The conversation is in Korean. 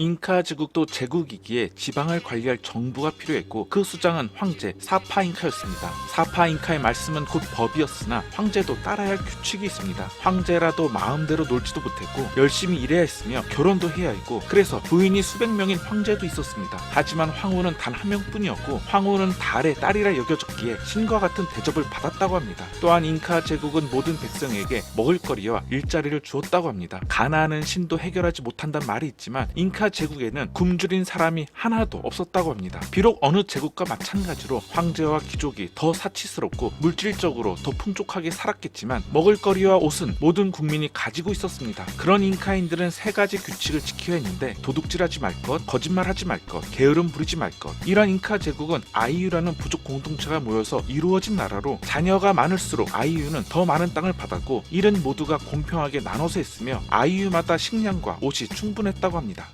잉카 제국도 제국이기에 지방을 관리할 정부가 필요했고 그 수장은 황제 사파 잉카였습니다. 사파 잉카의 말씀은 곧 법이었으나 황제도 따라야 할 규칙이 있습니다. 황제라도 마음대로 놀지도 못했고 열심히 일해야 했으며 결혼도 해야 했고 그래서 부인이 수백 명인 황제도 있었습니다. 하지만 황후는 단 한 명뿐이었고 황후는 달의 딸이라 여겨졌기에 신과 같은 대접을 받았다고 합니다. 또한 잉카 제국은 모든 백성에게 먹을거리와 일자리를 주었다고 합니다. 가나안은 신도 해결하지 못한다는 말이 있지만 잉카 제국에는 굶주린 사람이 하나도 없었다고 합니다. 비록 어느 제국과 마찬가지로 황제와 귀족이 더 사치스럽고 물질적으로 더 풍족하게 살았겠지만 먹을거리와 옷은 모든 국민이 가지고 있었습니다. 그런 잉카인들은 세 가지 규칙을 지켜야 했는데 도둑질하지 말 것, 거짓말하지 말 것, 게으름 부리지 말 것. 이런 잉카 제국은 아이유라는 부족 공동체가 모여서 이루어진 나라로 자녀가 많을수록 아이유는 더 많은 땅을 받았고 일은 모두가 공평하게 나눠서 했으며 아이유마다 식량과 옷이 충분했다고 합니다.